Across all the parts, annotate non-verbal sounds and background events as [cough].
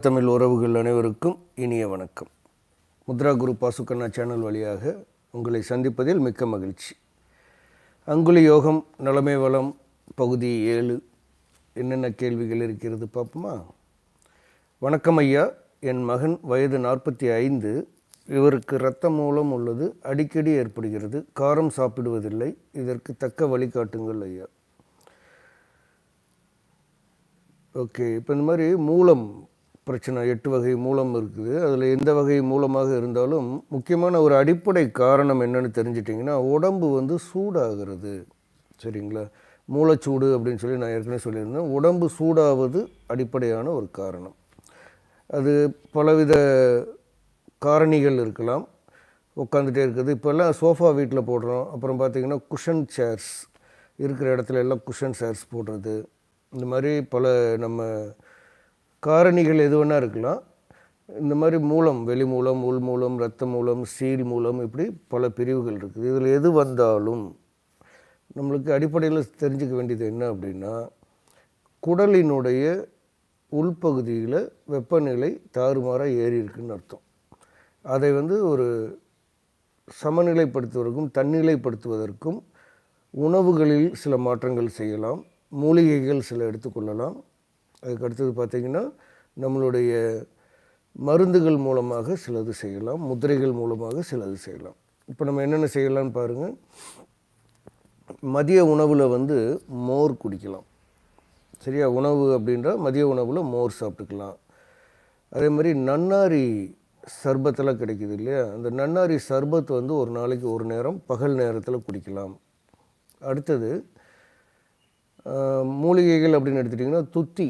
தமிழ் உறவுகள் அனைவருக்கும் இனிய வணக்கம். முத்ரா குரு பாசுக்கண்ணா சேனல் வழியாக உங்களை சந்திப்பதில் மிக்க மகிழ்ச்சி. அங்குலி யோகம் நலமை வளம் பகுதி ஏழு. என்னென்ன கேள்விகள் இருக்கிறது பார்ப்போமா? வணக்கம் ஐயா. என் மகன் வயது நாற்பத்தி ஐந்து. இவருக்கு இரத்த மூலம் உள்ளது அடிக்கடி ஏற்படுகிறது. காரம் சாப்பிடுவதில்லை. இதற்கு தக்க வழிகாட்டுங்கள் ஐயா. ஓகே இப்போ இந்த மாதிரி மூலம் பிரச்சனை எட்டு வகை மூலம் இருக்குது. அதில் எந்த வகை மூலமாக இருந்தாலும் முக்கியமான ஒரு அடிப்படை காரணம் என்னென்னு தெரிஞ்சிட்டிங்கன்னா உடம்பு வந்து சூடாகிறது. சரிங்களா? மூளைச்சூடு அப்படின்னு சொல்லி நான் ஏற்கனவே சொல்லியிருந்தேன். உடம்பு சூடாவது அடிப்படையான ஒரு காரணம். அது பலவித காரணிகள் இருக்கலாம். உட்காந்துட்டே இருக்குது. இப்போல்லாம் சோஃபா வீட்டில் போடுறோம். அப்புறம் பார்த்திங்கன்னா குஷன் சேர்ஸ். இருக்கிற இடத்துல எல்லாம் குஷன் சேர்ஸ் போடுறது. இந்த மாதிரி பல நம்ம காரணிகள் எது வேணால் இருக்கலாம். இந்த மாதிரி மூலம் வெளி மூலம் உள் மூலம் ரத்த மூலம் சீல் மூலம் இப்படி பல பிரிவுகள் இருக்குது. இதில் எது வந்தாலும் நம்மளுக்கு அடிப்படையில் தெரிஞ்சுக்க வேண்டியது என்ன அப்படின்னா குடலினுடைய உள்பகுதியில் வெப்பநிலை தாறுமாறாக ஏறி இருக்குன்னு அர்த்தம். அதை வந்து ஒரு சமநிலைப்படுத்துவதற்கும் தன்னிலைப்படுத்துவதற்கும் உணவுகளில் சில மாற்றங்கள் செய்யலாம். மூலிகைகள் சில எடுத்துக்கொள்ளலாம் அதுக்கு அடுத்தது பார்த்திங்கன்னா நம்மளுடைய மருந்துகள் மூலமாக சிலது செய்யலாம் முதிரைகள் மூலமாக சிலது செய்யலாம். இப்போ நம்ம என்னென்ன செய்யலாம்னு பாருங்கள் மதிய உணவில் வந்து மோர் குடிக்கலாம். சரியா? உணவு அப்படின்ற மதிய உணவில் மோர் சாப்பிட்டுக்கலாம். அதே மாதிரி நன்னாரி சர்பத்தெல்லாம் கிடைக்குது இல்லையா? அந்த நன்னாரி சர்பத் வந்து ஒரு நாளைக்கு ஒரு நேரம் பகல் நேரத்தில் குடிக்கலாம். அடுத்தது மூலிகைகள் அப்படின்னு எடுத்துட்டிங்கன்னா துத்தி.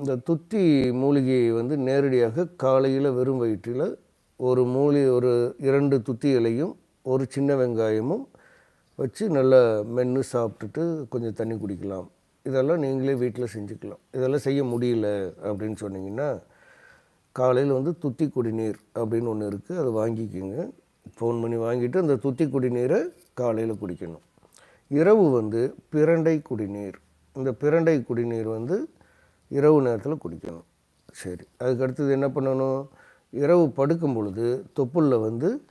இந்த துத்தி மூலிகையை வந்து நேரடியாக காலையில் வெறும் வயிற்றில் ஒரு மூலி ஒரு இரண்டு துத்தி இலையும் ஒரு சின்ன வெங்காயமும் வச்சு நல்லா மென்று சாப்பிட்டுட்டு கொஞ்சம் தண்ணி குடிக்கலாம். இதெல்லாம் நீங்களே வீட்டில் செஞ்சுக்கலாம். இதெல்லாம் செய்ய முடியல அப்படின்னு சொன்னிங்கன்னா காலையில் வந்து துத்தி குடிநீர் அப்படின்னு ஒன்று இருக்குது அதை வாங்கிக்கோங்க. ஃபோன் பண்ணி வாங்கிட்டு அந்த துத்தி குடிநீரை காலையில் குடிக்கணும். இரவு வந்து பிரண்டை குடிநீர். இந்த பிரண்டை குடிநீர் வந்து இரவு நேரத்தில் குடிக்கணும். சரி. அதுக்கு அடுத்தது என்ன பண்ணணும்? இரவு படுக்கும் பொழுது தொப்புளில் வந்து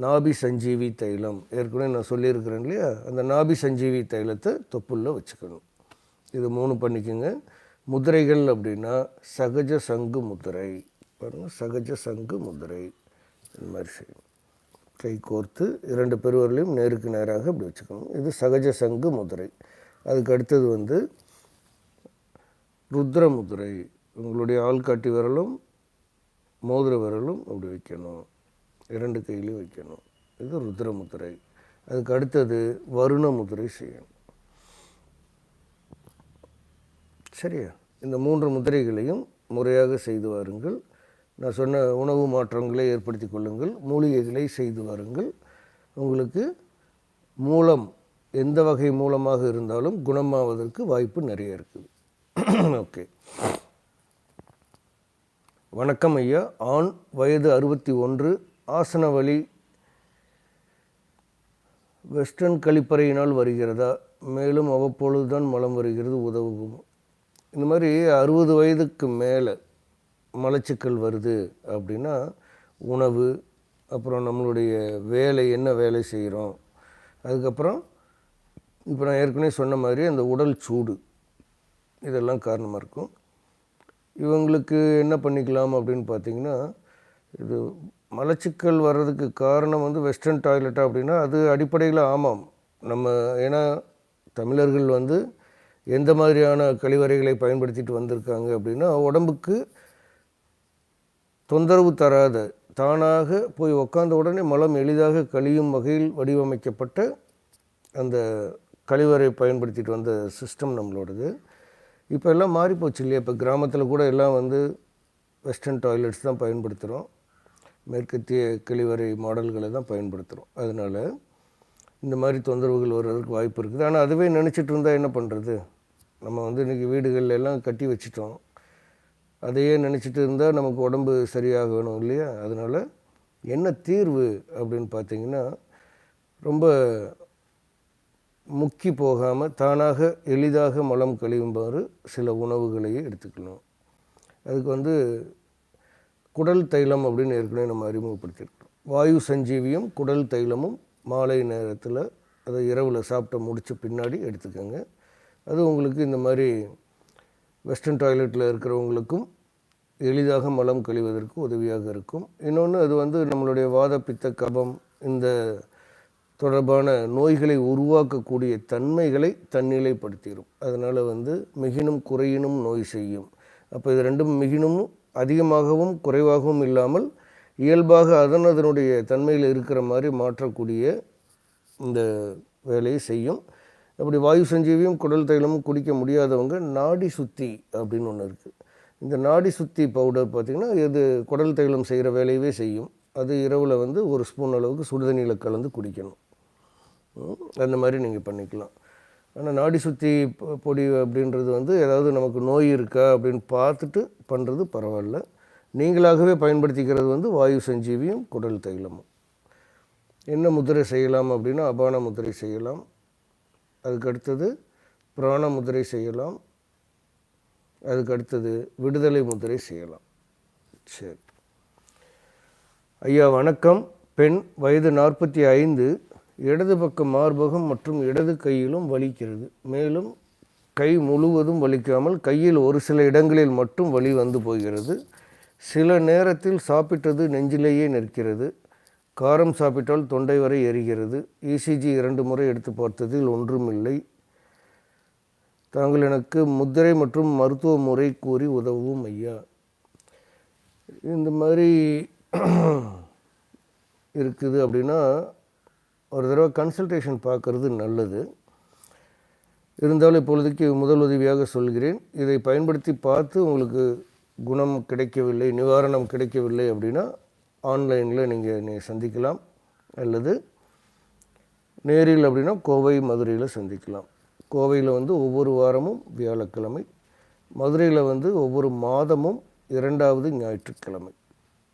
நாபி சஞ்சீவி தைலம். ஏற்கனவே நான் சொல்லியிருக்கிறேன் இல்லையா? அந்த நாபி சஞ்சீவி தைலத்தை தொப்புளில் வச்சுக்கணும். இது மூணு பண்ணிக்கோங்க. முதிரைகள் அப்படின்னா சகஜ சங்கு முதிரை. பாருங்கள் சகஜ சங்கு முதிரை. இந்த மாதிரி செய்யணும். கை கோர்த்து இரண்டு பெருவர்களையும் நேருக்கு நேராக இப்படி வச்சுக்கணும். இது சகஜ சங்கு முதிரை. அதுக்கு அடுத்தது வந்து ருத்ர முதிரை உங்களுடைய ஆள்காட்டி விரலும் மோதிர விரலும் அப்படி வைக்கணும். இரண்டு கையிலையும் வைக்கணும். இது ருத்ர முதிரை அதுக்கு அடுத்தது வருண முதிரை செய்யணும். சரியா? இந்த மூன்று முதிரைகளையும் முறையாக செய்து வாருங்கள். நான் சொன்ன உணவு மாற்றங்களை ஏற்படுத்தி கொள்ளுங்கள். மூலிகைகளை செய்து வாருங்கள். உங்களுக்கு மூலம் எந்த வகை மூலமாக இருந்தாலும் குணமாவதற்கு வாய்ப்பு நிறைய இருக்குது. [clears throat] ஓகே வணக்கம் ஐயா. ஆண் வயது அறுபத்தி ஒன்று ஆசன வழி வெஸ்டர்ன் கழிப்பறையினால் வருகிறதா? மேலும் அவ்வப்பொழுது தான் மலம் வருகிறது உதவும் இந்த மாதிரி அறுபது வயதுக்கு மேலே மலச்சிக்கல் வருது அப்படின்னா உணவு அப்புறம் நம்மளுடைய வேலை என்ன வேலை செய்கிறோம்? அதுக்கப்புறம் இப்போ நான் ஏற்கனவே சொன்ன மாதிரி அந்த உடல் சூடு. இதெல்லாம் காரணமாக இருக்கும். இவங்களுக்கு என்ன பண்ணிக்கலாம் அப்படின்னு பார்த்தீங்கன்னா இது மலச்சிக்கல் வர்றதுக்கு காரணம் வந்து வெஸ்டர்ன் டாய்லெட்டாக அப்படின்னா அது அடிப்படையில் ஆமாம். நம்ம ஏன்னா தமிழர்கள் வந்து எந்த மாதிரியான கழிவறைகளை பயன்படுத்திட்டு வந்திருக்காங்க அப்படின்னா உடம்புக்கு தொந்தரவு தராத தானாக போய் உக்காந்த உடனே மலம் எளிதாக கழியும் வகையில் வடிவமைக்கப்பட்ட அந்த கழிவறை பயன்படுத்திட்டு வந்த சிஸ்டம் நம்மளோடது. இப்போ எல்லாம் மாறிப்போச்சு இல்லையா? இப்போ கிராமத்தில் கூட எல்லாம் வந்து வெஸ்டர்ன் டாய்லெட்ஸ் தான் பயன்படுத்துகிறோம். மேற்கத்திய கழிவறை மாடல்களை தான் பயன்படுத்துகிறோம். அதனால் இந்த மாதிரி தொந்தரவுகள் வர்றதுக்கு வாய்ப்பு இருக்குது. ஆனால் அதுவே நினச்சிட்டு இருந்தால் என்ன பண்ணுறது? நம்ம வந்து இன்றைக்கி வீடுகளில் எல்லாம் கட்டி வச்சிட்டோம். அதையே நினச்சிட்டு இருந்தால் நமக்கு உடம்பு சரியாக வேணும் இல்லையா? அதனால் என்ன தீர்வு அப்படின்னு பார்த்தீங்கன்னா ரொம்ப முக்கி போகாமல் தானாக எளிதாக மலம் கழியுமாறு சில உணவுகளையே எடுத்துக்கணும். அதுக்கு வந்து குடல் தைலம் அப்படின்னு ஏற்கனவே நம்ம அறிமுகப்படுத்தியிருக்கோம் வாயு சஞ்சீவியும் குடல் தைலமும் மாலை நேரத்தில் அதை இரவில் சாப்பிட்ட முடித்த பின்னாடி எடுத்துக்கோங்க. அது உங்களுக்கு இந்த மாதிரி வெஸ்டர்ன் டாய்லெட்டில் இருக்கிறவங்களுக்கும் எளிதாக மலம் கழிவதற்கு உதவியாக இருக்கும். இன்னொன்று அது வந்து நம்மளுடைய வாத பித்த கபம் இந்த தொடர்பான நோய்களை உருவாக்கக்கூடிய தன்மைகளை தன்னிலைப்படுத்திடும். அதனால் வந்து மிகினும் குறையினும் நோய் செய்யும். அப்போ இது ரெண்டும் மிகினும் அதிகமாகவும் குறைவாகவும் இல்லாமல் இயல்பாக அதன் அதனுடைய தன்மையில் இருக்கிற மாதிரி மாற்றக்கூடிய இந்த வேலையை செய்யும். அப்படி வாயு சஞ்சீவியும் குடல் தைலமும் குடிக்க முடியாதவங்க நாடி சுத்தி அப்படின்னு ஒன்று இருக்குது இந்த நாடி சுத்தி பவுடர் பார்த்திங்கன்னா இது குடல் தைலம் செய்கிற வேலையவே செய்யும். அது இரவில் வந்து ஒரு ஸ்பூன் அளவுக்கு சுடுதண்ணியில் கலந்து குடிக்கணும். அந்த மாதிரி நீங்கள் பண்ணிக்கலாம். ஆனால் நாடி சுத்தி பொ- பொடி அப்படின்றது வந்து ஏதாவது நமக்கு நோய் இருக்கா அப்படின்னு பார்த்துட்டு பண்ணுறது பரவாயில்ல. நீங்களாகவே பயன்படுத்திக்கிறது வந்து வாயு சஞ்சீவியும் குடல் தைலமும். என்ன முத்திரை செய்யலாம் அப்படின்னா அபான முதிரை செய்யலாம். அதுக்கு அடுத்தது பிராண முதிரை செய்யலாம். அதுக்கு அடுத்தது விடுதலை முத்திரை செய்யலாம். சரி. ஐயா வணக்கம். பெண் வயது நாற்பத்தி ஐந்து. இடது பக்க மார்பகம் மற்றும் இடது கையிலும் வலிக்கிறது. மேலும் கை முழுவதும் வலிக்காமல் கையில் ஒரு சில இடங்களில் மட்டும் வலி வந்து போகிறது. சில நேரத்தில் சாப்பிட்டது நெஞ்சிலேயே நிற்கிறது. காரம் சாப்பிட்டால் தொண்டை வரை எரிகிறது. இசிஜி இரண்டு முறை எடுத்து பார்த்ததில் ஒன்றுமில்லை. தாங்கள் எனக்கு முத்திரை மற்றும் மருத்துவ முறை கூறி உதவும் ஐயா. இந்த மாதிரி இருக்குது அப்படின்னா ஒரு தடவை கன்சல்டேஷன் பார்க்கறது நல்லது. இருந்தாலும் இப்பொழுதைக்கு முதல் உதவியாக சொல்கிறேன். இதை பயன்படுத்தி பார்த்து உங்களுக்கு குணம் கிடைக்கவில்லை நிவாரணம் கிடைக்கவில்லை அப்படின்னா ஆன்லைனில் நீங்கள் நீ சந்திக்கலாம். அல்லது நேரில் அப்படின்னா கோவை மதுரையில் சந்திக்கலாம். கோவையில் வந்து ஒவ்வொரு வாரமும் வியாழக்கிழமை. மதுரையில் வந்து ஒவ்வொரு மாதமும் இரண்டாவது ஞாயிற்றுக்கிழமை.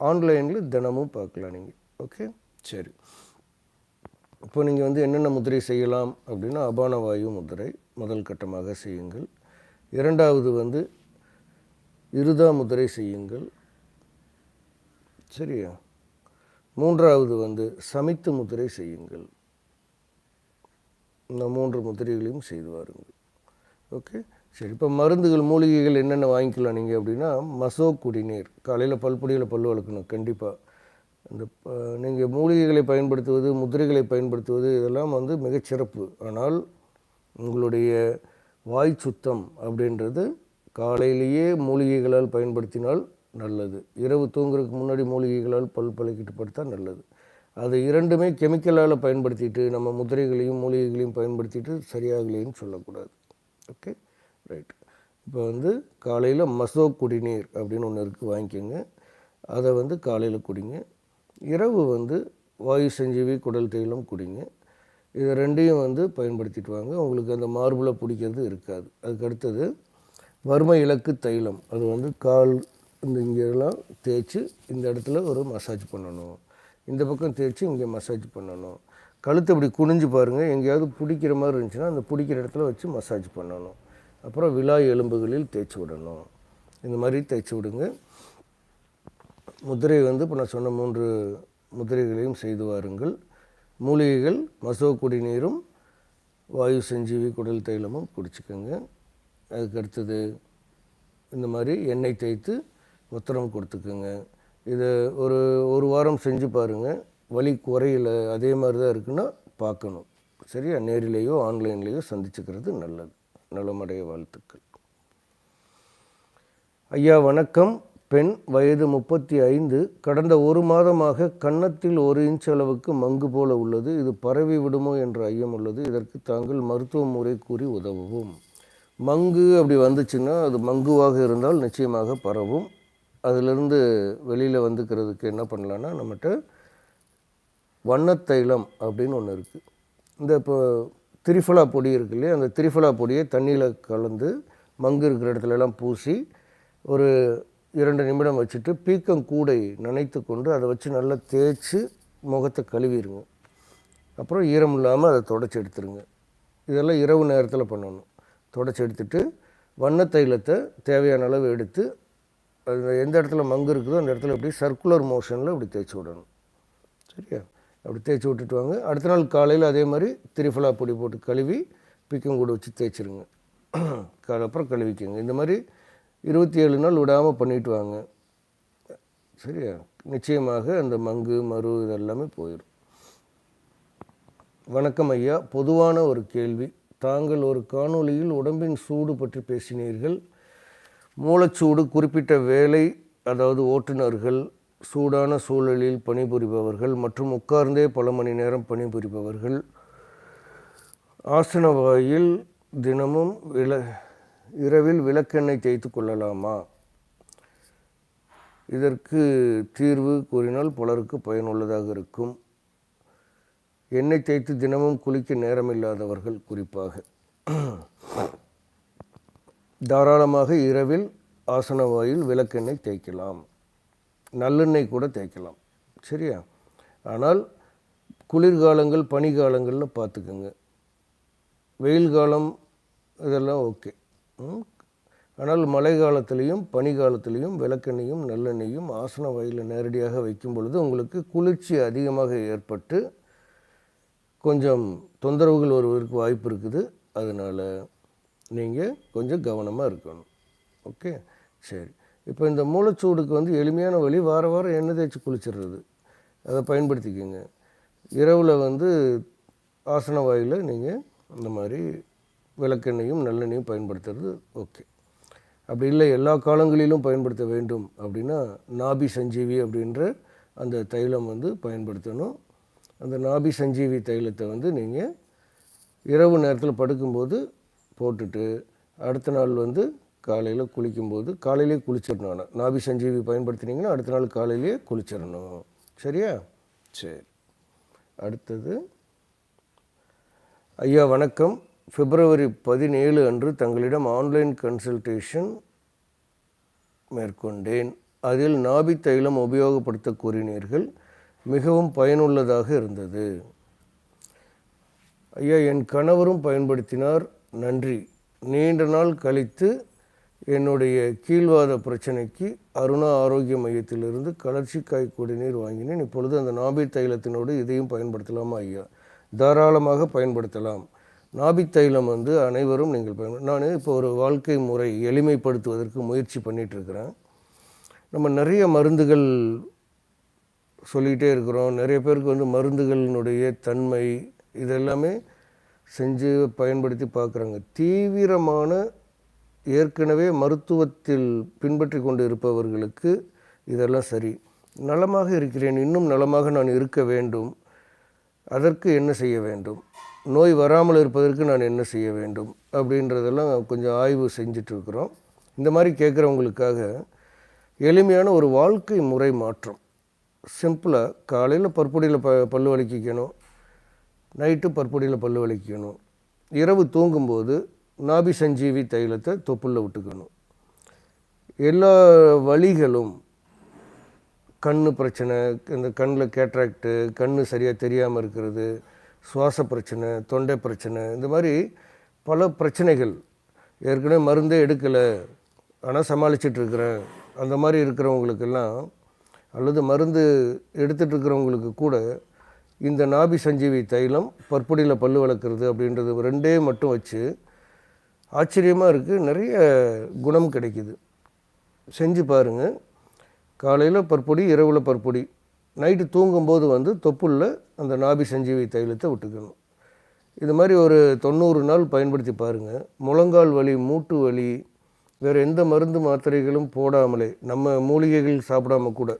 ஆன்லைனில் தினமும் பார்க்கலாம் நீங்கள் ஓகே சரி. இப்போ நீங்கள் வந்து என்னென்ன முதிரை செய்யலாம் அப்படின்னா அபான வாயு முதிரை முதல் கட்டமாக செய்யுங்கள். இரண்டாவது வந்து இருதா முதிரை செய்யுங்கள். சரியா? மூன்றாவது வந்து சமைத்து முதிரை செய்யுங்கள். இந்த மூன்று முதிரைகளையும் செய்து வாருங்கள். ஓகே? சரி இப்போ மருந்துகள் மூலிகைகள் என்னென்ன வாங்கிக்கலாம் நீங்கள் அப்படின்னா மசோ குடிநீர் காலையில் பல்பொடியில் பல் வளர்க்கணும். கண்டிப்பாக இந்த நீங்கள் மூலிகைகளை பயன்படுத்துவது முதிரைகளை பயன்படுத்துவது இதெல்லாம் வந்து மிகச்சிறப்பு ஆனால் உங்களுடைய வாய் சுத்தம் அப்படின்றது காலையிலேயே மூலிகைகளால் பயன்படுத்தினால் நல்லது. இரவு தூங்குறதுக்கு முன்னாடி மூலிகைகளால் பல் பழக்கிட்டு படுத்தால் நல்லது. அது இரண்டுமே கெமிக்கலால் பயன்படுத்திட்டு நம்ம முதிரைகளையும் மூலிகைகளையும் பயன்படுத்திட்டு சரியாகலைன்னு சொல்லக்கூடாது. ஓகே? ரைட். இப்போ வந்து காலையில் மசோ குடிநீர் அப்படின்னு ஒன்று இருக்குது வாங்கிக்கோங்க. அதை வந்து காலையில் குடிங்க. இரவு வந்து வாயு சஞ்சீவி குடல் தைலம் குடிங்க. இது ரெண்டையும் வந்து பயன்படுத்திட்டு வாங்க. உங்களுக்கு அந்த மார்பில் பிடிக்கிறது இருக்காது. அதுக்கு அடுத்தது வறுமை இலக்கு தைலம். அது வந்து கால் இந்த இங்கெல்லாம் தேய்ச்சி இந்த இடத்துல ஒரு மசாஜ் பண்ணணும். இந்த பக்கம் தேய்ச்சி இங்கே மசாஜ் பண்ணணும். கழுத்து இப்படி குனிஞ்சு பாருங்கள் எங்கேயாவது பிடிக்கிற மாதிரி இருந்துச்சுன்னா அந்த பிடிக்கிற இடத்துல வச்சு மசாஜ் பண்ணணும். அப்புறம் விழா எலும்புகளில் தேய்ச்சி விடணும். இந்த மாதிரி தேய்ச்சி விடுங்க. முதிரை வந்து இப்போ நான் சொன்ன மூன்று முதிரைகளையும் செய்து வாருங்கள். மூலிகைகள் மசோ குடிநீரும் வாயு சஞ்சீவி குடல் தைலமும் குடிச்சிக்கோங்க. அதுக்கு அடுத்தது இந்த மாதிரி எண்ணெய் தேய்த்து உத்தரம் கொடுத்துக்குங்க. இதை ஒரு ஒரு வாரம் செஞ்சு பாருங்கள் வலி குறையில் அதே மாதிரி தான் இருக்குன்னா பார்க்கணும். சரியா? நேரிலேயோ ஆன்லைன்லேயோ சந்திச்சுக்கிறது நல்லது. நலமடைய வாழ்த்துக்கள். ஐயா வணக்கம். பெண் வயது முப்பத்தி ஐந்து கடந்த ஒரு மாதமாக கன்னத்தில் ஒரு இன்ச் அளவுக்கு மங்கு போல உள்ளது. இது பரவி விடுமோ என்ற ஐயம் உள்ளது. இதற்கு தாங்கள் மருத்துவ முறை கூறி உதவவும். மங்கு அப்படி வந்துச்சுன்னா அது மங்குவாக இருந்தால் நிச்சயமாக பரவும். அதிலிருந்து வெளியில் வந்துக்கிறதுக்கு என்ன பண்ணலான்னா நம்மகிட்ட வண்ணத்தைலம் அப்படின்னு ஒன்று இருக்குது இந்த இப்போ திரிஃபலா பொடி இருக்கு இல்லையா? அந்த திரிஃபலா பொடியை தண்ணியில் கலந்து மங்கு இருக்கிற இடத்துல எல்லாம் பூசி ஒரு இரண்டு நிமிடம் வச்சுட்டு பீக்கங்கூடை நனைத்து கொண்டு அதை வச்சு நல்லா தேய்ச்சி முகத்தை கழுவிடுங்க. அப்புறம் ஈரம் இல்லாமல் அதை தொடச்சி எடுத்துருங்க. இதெல்லாம் இரவு நேரத்தில் பண்ணணும். தொடச்சி எடுத்துட்டு வண்ணத்தைலத்தை தேவையான அளவு எடுத்து அது எந்த இடத்துல மங்கு இருக்குதோ அந்த இடத்துல இப்படி சர்க்குலர் மோஷனில் இப்படி தேய்ச்சி விடணும். சரியா? அப்படி தேய்ச்சி விட்டுட்டு வாங்க. அடுத்த நாள் காலையில் அதே மாதிரி திரிஃபலா பொடி போட்டு கழுவி பிக்கம் வச்சு தேய்ச்சிருங்க. காலை அப்புறம் கழுவிக்கோங்க. இந்த மாதிரி இருபத்தி ஏழு நாள் விடாமல் பண்ணிட்டு வாங்க. சரியா? நிச்சயமாக அந்த மங்கு மரு இதெல்லாமே போயிடும் வணக்கம் ஐயா. பொதுவான ஒரு கேள்வி. தாங்கள் ஒரு காணொளியில் உடம்பின் சூடு பற்றி பேசினீர்கள். மூலச்சூடு குறிப்பிட்ட வேலை அதாவது ஓட்டுநர்கள் சூடான சூழலில் பணிபுரிபவர்கள் மற்றும் உட்கார்ந்தே பல மணி நேரம் பணிபுரிபவர்கள். ஆசன வாயில் தினமும் வில இரவில் விளக்கெண்ணெய் தேய்த்து கொள்ளலாமா? இதற்கு தீர்வு கூறினால் பலருக்கு பயனுள்ளதாக இருக்கும். எண்ணெய் தேய்த்து தினமும் குளிக்க நேரமில்லாதவர்கள் குறிப்பாக. தாராளமாக இரவில் ஆசன வாயில் விளக்கெண்ணெய் தேய்க்கலாம். நல்லெண்ணெய் கூட தேய்க்கலாம். சரியா? ஆனால் குளிர்காலங்கள் பனிகாலங்களில் பார்த்துக்குங்க. வெயில் காலம் இதெல்லாம் ஓகே. ஆனால் மழை காலத்துலேயும் பனி காலத்திலையும் விளக்கெண்ணையும் நல்லெண்ணையும் ஆசன வகையில் நேரடியாக வைக்கும் பொழுது உங்களுக்கு குளிர்ச்சி அதிகமாக ஏற்பட்டு கொஞ்சம் தொந்தரவுகள் வருவதற்கு வாய்ப்பு இருக்குது. அதனால் நீங்கள் கொஞ்சம் கவனமாக இருக்கணும். ஓகே? சரி. இப்போ இந்த மூளைச்சூடுக்கு வந்து எளிமையான வழி வார வாரம் எண்ணெய் தேய்ச்சி குளிச்சிடுறது. அதை பயன்படுத்திக்கோங்க. இரவில் வந்து ஆசன வாயில் நீங்கள் இந்த மாதிரி விளக்கெண்ணையும் நல்லெண்ணையும் பயன்படுத்துறது ஓகே. அப்படி இல்லை எல்லா காலங்களிலும் பயன்படுத்த வேண்டும் அப்படின்னா நாபி சஞ்சீவி அப்படின்ற அந்த தைலம் வந்து பயன்படுத்தணும். அந்த நாபி சஞ்சீவி தைலத்தை வந்து நீங்கள் இரவு நேரத்தில் படுக்கும்போது போட்டுட்டு அடுத்த நாள் வந்து காலையில் குளிக்கும்போது காலையிலே குளிச்சிடணும் ஆனால் நாபி சஞ்சீவி பயன்படுத்தினீங்கன்னா அடுத்த நாள் காலையிலேயே குளிச்சிடணும். சரியா? சரி. அடுத்தது ஐயா வணக்கம். பிப்ரவரி பதினேழு அன்று தங்களிடம் ஆன்லைன் கன்சல்டேஷன் மேற்கொண்டேன். அதில் நாபி தைலம் உபயோகப்படுத்த கூறினீர்கள். மிகவும் பயனுள்ளதாக இருந்தது. ஐயா என் கணவரும் பயன்படுத்தினார். நன்றி. நீண்ட நாள் கழித்து என்னுடைய கீழ்வாத பிரச்சனைக்கு அருணா ஆரோக்கிய மையத்திலிருந்து கலர்ச்சிக்காய் குடிநீர் வாங்கினேன். இப்பொழுது அந்த நாபி தைலத்தினோடு இதையும் பயன்படுத்தலாமா ஐயா? தாராளமாக பயன்படுத்தலாம். நாபி தைலம் வந்து அனைவரும் நீங்கள் பயன்படு நான் இப்போ ஒரு வாழ்க்கை முறை எளிமைப்படுத்துவதற்கு முயற்சி பண்ணிட்டு இருக்கிறேன் நம்ம நிறைய மருந்துகள் சொல்லிகிட்டே இருக்கிறோம். நிறைய பேருக்கு வந்து மருந்துகளினுடைய தன்மை இதெல்லாமே செஞ்சு பயன்படுத்தி பார்க்குறாங்க. தீவிரமான ஏற்கனவே மருத்துவத்தில் பின்பற்றி கொண்டு இருப்பவர்களுக்கு இதெல்லாம் சரி. நலமாக இருக்கிறேன். இன்னும் நலமாக நான் இருக்க வேண்டும். அதற்கு என்ன செய்ய வேண்டும்? நோய் வராமல் இருப்பதற்கு நான் என்ன செய்ய வேண்டும் அப்படின்றதெல்லாம் கொஞ்சம் ஆய்வு செஞ்சிட்ருக்குறோம். இந்த மாதிரி கேட்குறவங்களுக்காக எளிமையான ஒரு வாழ்க்கை முறை மாற்றம். சிம்பிளாக காலையில் பற்பொடியில் ப பல்லு வலிக்கணும் நைட்டு பற்பொடியில் பல்லு வலிக்கணும். இரவு தூங்கும்போது நாபி சஞ்சீவி தைலத்தை தொப்புளில் விட்டுக்கணும். எல்லா வழிகளும் கண் பிரச்சனை இந்த கண்ணில் கேட்ராக்டு கண் சரியாக தெரியாமல் இருக்கிறது சுவாச பிரச்சனை தொண்டை பிரச்சனை இந்த மாதிரி பல பிரச்சனைகள் ஏற்கனவே மருந்தே எடுக்கலை. ஆனால் சமாளிச்சிட்ருக்கிறேன் அந்த மாதிரி இருக்கிறவங்களுக்கெல்லாம் அல்லது மருந்து எடுத்துட்டு இருக்கிறவங்களுக்கு கூட இந்த நாபி சஞ்சீவி தைலம் பற்பொடியில் பல் வளர்க்குறது அப்படின்றது ரெண்டே மட்டும் வச்சு ஆச்சரியமாக இருக்குது நிறைய குணம் கிடைக்குது. செஞ்சு பாருங்கள் காலையில் பற்பொடி இரவில் பற்பொடி. நைட்டு தூங்கும்போது வந்து தொப்புளில் அந்த நாபி சஞ்சீவி தைலத்தை விட்டுக்கணும். இது மாதிரி ஒரு தொண்ணூறு நாள் பயன்படுத்தி பாருங்கள் முழங்கால் வலி மூட்டு வலி வேறு எந்த மருந்து மாத்திரைகளும் போடாமலே நம்ம மூலிகைகள் சாப்பிடாம கூட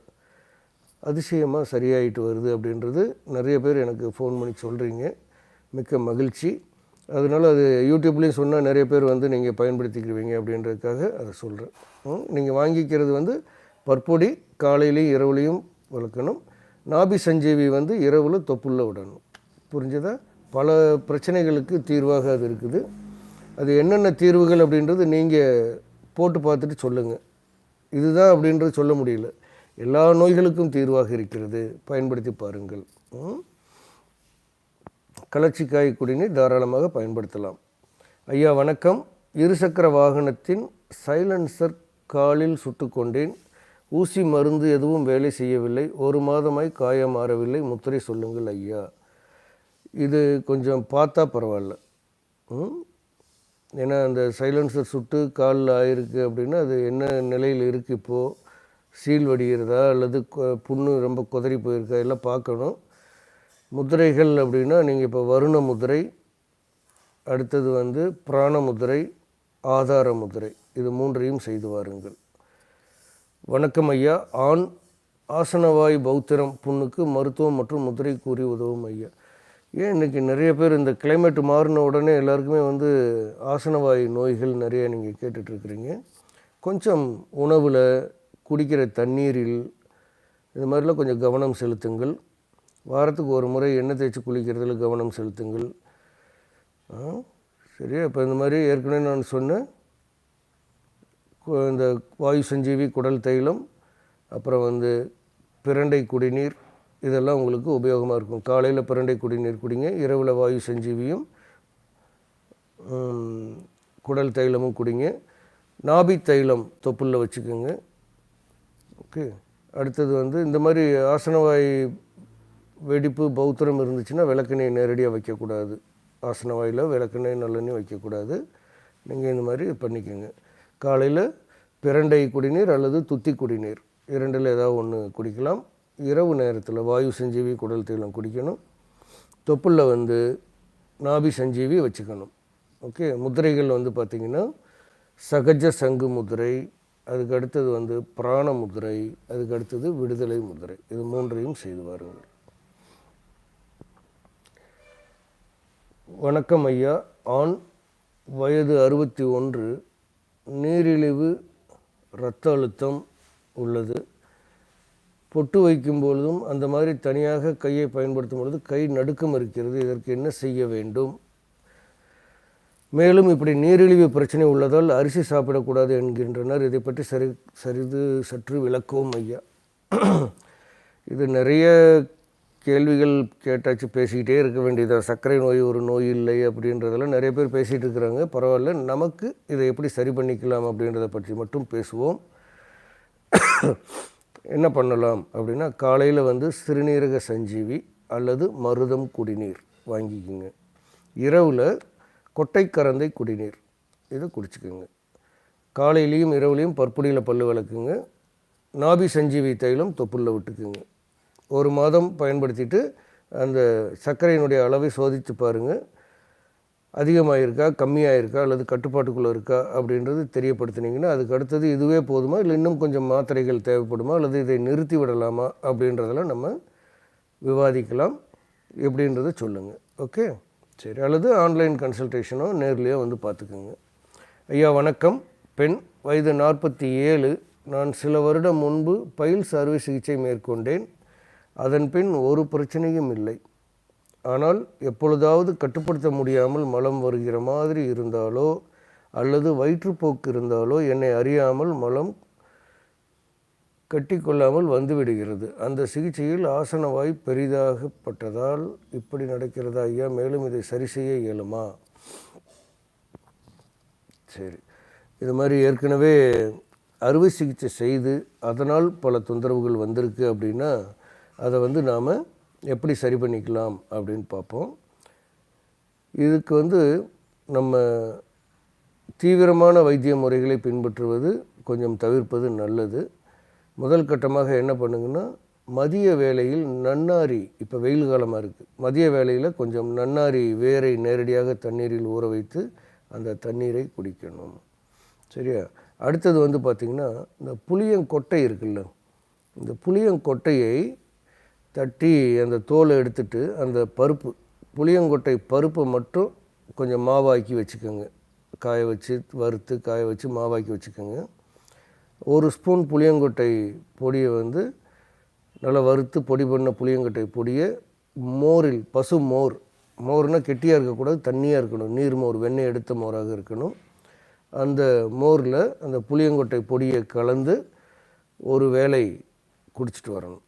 அதிசயமாக சரியாயிட்டு வருது அப்படின்றது நிறைய பேர் எனக்கு ஃபோன் பண்ணி சொல்கிறீங்க மிக்க மகிழ்ச்சி. அதனால் அது யூடியூப்லேயும் சொன்னால் நிறைய பேர் வந்து நீங்கள் பயன்படுத்திக்கிடுவீங்க அப்படின்றதுக்காக அதை சொல்கிறேன் நீங்கள் வாங்கிக்கிறது வந்து பற்பொடி காலையிலையும் இரவுலையும் வளர்க்கணும். நாபி சஞ்சீவி வந்து இரவில் தொப்புள்ள விடணும். புரிஞ்சதா? பல பிரச்சனைகளுக்கு தீர்வாக அது இருக்குது. அது என்னென்ன தீர்வுகள் அப்படின்றது நீங்கள் போட்டு பார்த்துட்டு சொல்லுங்கள் இதுதான் அப்படின்றது சொல்ல முடியல. எல்லா நோய்களுக்கும் தீர்வாக இருக்கிறது. பயன்படுத்தி பாருங்கள். ம்? குடிநீர் தாராளமாக பயன்படுத்தலாம். ஐயா வணக்கம். இருசக்கர வாகனத்தின் சைலன்சர் காலில் சுட்டுக்கொண்டேன். ஊசி மருந்து எதுவும் வேலை செய்யவில்லை. ஒரு மாதமாய் காயம் மாறவில்லை. முத்திரை சொல்லுங்கள் ஐயா. இது கொஞ்சம் பார்த்தா பரவாயில்ல. ஏன்னா அந்த சைலன்சர் சுட்டு காலில் ஆயிருக்கு அப்படின்னா அது என்ன நிலையில் இருக்குது இப்போது சீல் வடிகிறதா? அல்லது கொ- புண்ணு ரொம்ப குதறி போயிருக்கா? எல்லாம் பார்க்கணும். முதிரைகள் அப்படின்னா நீங்கள் இப்போ வருண முதிரை அடுத்தது வந்து பிராண முதிரை ஆதார முதிரை இது மூன்றையும் செய்து வாருங்கள். வணக்கம் ஐயா. ஆண் ஆசனவாய் பௌத்திரம் புண்ணுக்கு மருத்துவம் மற்றும் முதிரை கூறி உதவும் ஐயா. ஏன் இன்றைக்கி நிறைய பேர் இந்த கிளைமேட் மாறின உடனே எல்லாருக்குமே வந்து ஆசனவாய் நோய்கள் நிறைய நீங்கள் கேட்டுட்ருக்குறீங்க. கொஞ்சம் உணவில் குடிக்கிற தண்ணீரில் இது மாதிரிலாம் கொஞ்சம் கவனம் செலுத்துங்கள். வாரத்துக்கு ஒரு முறை எண்ணெய் தேய்ச்சி குளிக்கிறதுல கவனம் செலுத்துங்கள். சரியா? இப்போ இந்த மாதிரி ஏற்கனவே நான் சொன்னேன் இந்த வாயு சஞ்சீவி குடல் தைலம் அப்புறம் வந்து பிரண்டை குடிநீர் இதெல்லாம் உங்களுக்கு உபயோகமாக இருக்கும். காலையில் பிரண்டை குடிநீர் குடிங்க இரவில் வாயு சஞ்சீவியும் குடல் தைலமும் குடிங்க. நாபி தைலம் தொப்புளில் வச்சுக்கோங்க. ஓகே. அடுத்தது வந்து இந்த மாதிரி ஆசனவாய் வெடிப்பு பௌத்திரம் இருந்துச்சுன்னா விளக்கெண்ணெய் நேரடியாக வைக்கக்கூடாது. ஆசனவாயில் விளக்கெண்ணெய் நல்லெண்ணெய் வைக்கக்கூடாது. நீங்கள் இந்த மாதிரி பண்ணிக்கோங்க. காலையில் பிரண்டை குடிநீர் அல்லது துத்தி குடிநீர். இரண்டில் ஏதாவது ஒன்று குடிக்கலாம். இரவு நேரத்தில் வாயு சஞ்சீவி குடல் தீலம் குடிக்கணும். தொப்புளில் வந்து நாபி சஞ்சீவி வச்சுக்கணும். ஓகே? முதிரைகள் வந்து பார்த்திங்கன்னா சகஜ சங்கு முதிரை அதுக்கு அடுத்தது வந்து பிராண முதிரை அதுக்கு அடுத்தது விடுதலை முதிரை இது மூன்றையும் செய்து வாருங்கள். வணக்கம் ஐயா. ஆண் வயது அறுபத்தி ஒன்று நீரிழிவு இரத்த அழுத்தம் உள்ளது. பொட்டு வைக்கும் பொழுதும் அந்த மாதிரி தனியாக கையை பயன்படுத்தும் பொழுது கை நடுக்கம் இருக்கிறது. இதற்கு என்ன செய்ய வேண்டும்? மேலும் இப்படி நீரிழிவு பிரச்சனை உள்ளதால் அரிசி சாப்பிடக்கூடாது என்கின்றனர். இதை பற்றி சரி சரிது சற்று விளக்கவும் ஐயா. இது நிறைய கேள்விகள் கேட்டாச்சு பேசிக்கிட்டே இருக்க வேண்டியது? சர்க்கரை நோய் ஒரு நோய் இல்லை அப்படின்றதெல்லாம் நிறைய பேர் பேசிகிட்டு இருக்கிறாங்க. பரவாயில்ல நமக்கு இதை எப்படி சரி பண்ணிக்கலாம் அப்படின்றத பற்றி மட்டும் பேசுவோம். என்ன பண்ணலாம் அப்படின்னா காலையில் வந்து சிறுநீரக சஞ்சீவி அல்லது மருதம் குடிநீர் வாங்கிக்கோங்க. இரவில் கொட்டைக்கரந்தை குடிநீர் இதை குடிச்சிக்கோங்க. காலையிலையும் இரவுலையும் பற்புடியில் பல்லு விளக்குங்க. நாபி சஞ்சீவி தைலம் தொப்புளில் விட்டுக்குங்க. ஒரு மாதம் பயன்படுத்திட்டு அந்த சர்க்கரையினுடைய அளவை சோதித்து பாருங்கள் அதிகமாக இருக்கா கம்மியாக இருக்கா அல்லது கட்டுப்பாட்டுக்குள்ளே இருக்கா அப்படின்றது தெரியப்படுத்தினீங்கன்னா அதுக்கு அடுத்தது இதுவே போதுமா? இல்லை இன்னும் கொஞ்சம் மாத்திரைகள் தேவைப்படுமா? அல்லது இதை நிறுத்தி விடலாமா? அப்படின்றதெல்லாம் நம்ம விவாதிக்கலாம் எப்படின்றத சொல்லுங்கள் ஓகே? சரி. அல்லது ஆன்லைன் கன்சல்டேஷனோ நேர்லேயோ வந்து பார்த்துக்குங்க. ஐயா வணக்கம். பெண் வயது நாற்பத்தி ஏழு. நான் சில வருடம் முன்பு பயில் அறுவை சிகிச்சை மேற்கொண்டேன். அதன் பின் ஒரு பிரச்சனையும் இல்லை. ஆனால் எப்பொழுதாவது கட்டுப்படுத்த முடியாமல் மலம் வருகிற மாதிரி இருந்தாலோ அல்லது வயிற்றுப்போக்கு இருந்தாலோ என்னை அறியாமல் மலம் கட்டிக்கொள்ளாமல் வந்துவிடுகிறது. அந்த சிகிச்சையில் ஆசனவாய் பெரிதாகப்பட்டதால் இப்படி நடக்கிறதா ஐயா? மேலும் இதை சரி செய்ய இயலுமா? சரி. இது மாதிரி ஏற்கனவே அறுவை சிகிச்சை செய்து அதனால் பல தொந்தரவுகள் வந்திருக்கு அப்படின்னா அதை வந்து நாம் எப்படி சரி பண்ணிக்கலாம் அப்படின்னு பார்ப்போம். இதுக்கு வந்து நம்ம தீவிரமான வைத்திய முறைகளை பின்பற்றுவது கொஞ்சம் தவிர்ப்பது நல்லது. முதல் கட்டமாக என்ன பண்ணுங்கன்னா மதிய வேளையில் நன்னாரி இப்போ வெயில் காலமாக இருக்குது மதிய வேளையில் கொஞ்சம் நன்னாரி வேரை நேரடியாக தண்ணீரில் ஊற வைத்து அந்த தண்ணீரை குடிக்கணும். சரியா? அடுத்தது வந்து பார்த்திங்கன்னா இந்த புளியங்கொட்டை இருக்குல்ல இந்த புளியங்கொட்டையை தட்டி அந்த தோலை எடுத்துட்டு அந்த பருப்பு புளியங்கொட்டை பருப்பை மட்டும் கொஞ்சம் மாவாக்கி வச்சுக்கோங்க. காய வச்சு வறுத்து காய வச்சு மாவாக்கி வச்சுக்கோங்க. ஒரு ஸ்பூன் புளியங்கொட்டை பொடியை வந்து நல்லா வறுத்து பொடி பண்ண புளியங்கொட்டை பொடியை மோரில் பசு மோர் மோர்னால் கெட்டியாக இருக்கக்கூடாது தண்ணியாக இருக்கணும். நீர் மோர் வெண்ணெய் எடுத்த மோராக இருக்கணும். அந்த மோரில் அந்த புளியங்கொட்டை பொடியை கலந்து ஒரு வேலை குடிச்சிட்டு வரணும்.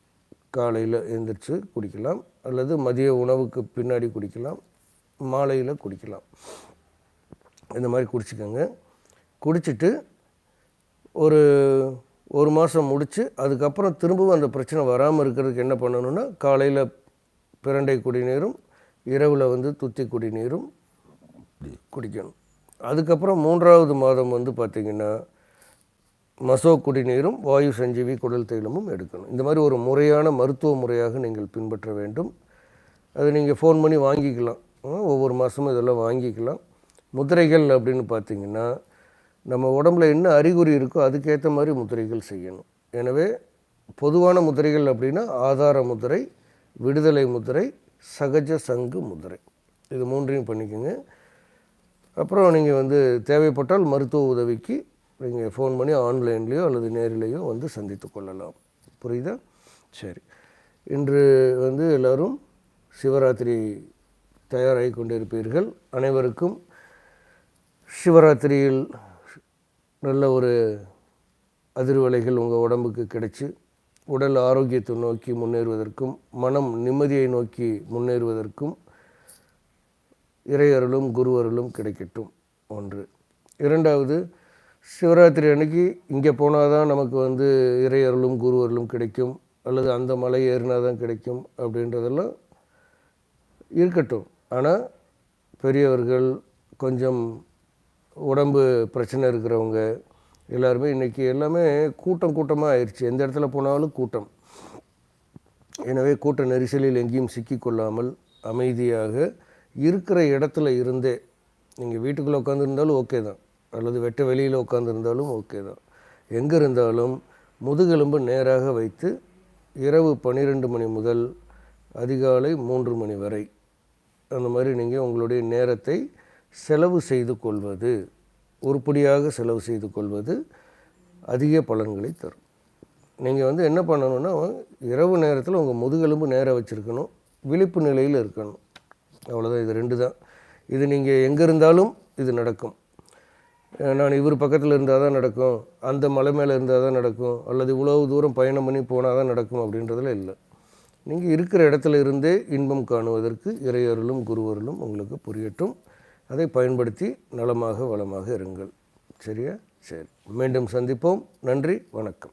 காலையில் எழுந்திரிச்சு குடிக்கலாம். அல்லது மதிய உணவுக்கு பின்னாடி குடிக்கலாம். மாலையில் குடிக்கலாம். இந்த மாதிரி குடிச்சிக்கோங்க. குடிச்சிட்டு ஒரு ஒரு மாதம் முடித்து அதுக்கப்புறம் திரும்பவும் அந்த பிரச்சனை வராமல் இருக்கிறதுக்கு என்ன பண்ணணும்னா காலையில் பிரண்டை குடிநீரும் இரவில் வந்து துத்தி குடிநீரும் குடிக்கணும். அதுக்கப்புறம் மூன்றாவது மாதம் வந்து பார்த்திங்கன்னா மசோ குடிநீரும் வாயு சஞ்சீவி குடல் தைலமும் எடுக்கணும். இந்த மாதிரி ஒரு முறையான மருத்துவ முறையாக நீங்கள் பின்பற்ற வேண்டும். அது நீங்கள் ஃபோன் பண்ணி வாங்கிக்கலாம். ஒவ்வொரு மாதமும் இதெல்லாம் வாங்கிக்கலாம். முதிரைகள் அப்படின்னு பார்த்தீங்கன்னா நம்ம உடம்புல என்ன அறிகுறி இருக்கோ அதுக்கேற்ற மாதிரி முதிரைகள் செய்யணும். எனவே பொதுவான முதிரைகள் அப்படின்னா ஆதார முதிரை விடுதலை முதிரை சகஜ சங்கு முதிரை. இது மூன்றையும் பண்ணிக்கோங்க. அப்புறம் நீங்கள் வந்து தேவைப்பட்டால் மருத்துவ உதவிக்கு நீங்கள் ஃபோன் பண்ணி ஆன்லைன்லேயோ அல்லது நேரிலேயோ வந்து சந்தித்து கொள்ளலாம். புரியுதா? சரி. இன்று வந்து எல்லோரும் சிவராத்திரி தயாராகி கொண்டிருப்பீர்கள். அனைவருக்கும் சிவராத்திரியில் நல்ல ஒரு அதிர்வலைகள் உங்கள் உடம்புக்கு கிடைச்சி உடல் ஆரோக்கியத்தை நோக்கி முன்னேறுவதற்கும் மனம் நிம்மதியை நோக்கி முன்னேறுவதற்கும் இறையருளும் குருவருளும் கிடைக்கட்டும். ஒன்று. இரண்டாவது சிவராத்திரி அன்னைக்கு இங்கே போனால் தான் நமக்கு வந்து இறையருளும் குருவருளும் கிடைக்கும். அல்லது அந்த மலை ஏறினா தான் கிடைக்கும் அப்படின்றதெல்லாம் இருக்கட்டும். ஆனால் பெரியவர்கள் கொஞ்சம் உடம்பு பிரச்சனை இருக்கிறவங்க எல்லாருமே இன்றைக்கி எல்லாமே கூட்டம் கூட்டமாக ஆயிடுச்சு. எந்த இடத்துல போனாலும் கூட்டம். எனவே கூட்ட நெரிசலில் எங்கேயும் சிக்கிக்கொள்ளாமல் அமைதியாக இருக்கிற இடத்துல இருந்தே நீங்கள் வீட்டுக்குள்ளே உட்காந்துருந்தாலும் ஓகே தான். அல்லது வெட்ட வெளியில் உட்காந்துருந்தாலும் ஓகே தான். எங்கே இருந்தாலும் முதுகெலும்பு நேராக வைத்து இரவு பன்னிரெண்டு மணி முதல் அதிகாலை மூன்று மணி வரை அந்த மாதிரி நீங்கள் உங்களுடைய நேரத்தை செலவு செய்து கொள்வது உருப்படியாக செலவு செய்து கொள்வது அதிக பலன்களை தரும். நீங்கள் வந்து என்ன பண்ணணும்னா இரவு நேரத்தில் உங்கள் முதுகெலும்பு நேராக வச்சுருக்கணும் விழிப்பு நிலையில் இருக்கணும். அவ்வளோதான் இது ரெண்டு தான் இது நீங்கள் எங்கே இருந்தாலும் இது நடக்கும். நான் இவர் பக்கத்தில் இருந்தால் தான் நடக்கும். அந்த மலை மேலே இருந்தால் தான் நடக்கும். அல்லது இவ்வளவு தூரம் பயணம் பண்ணி போனால் தான் நடக்கும் அப்படின்றதுல இல்லை. நீங்கள் இருக்கிற இடத்துல இருந்தே இன்பம் காணுவதற்கு இறையருளும் குருவருளும் உங்களுக்கு புரியட்டும். அதை பயன்படுத்தி நலமாக வளமாக இருங்கள். சரியா? சரி. மீண்டும் சந்திப்போம். நன்றி. வணக்கம்.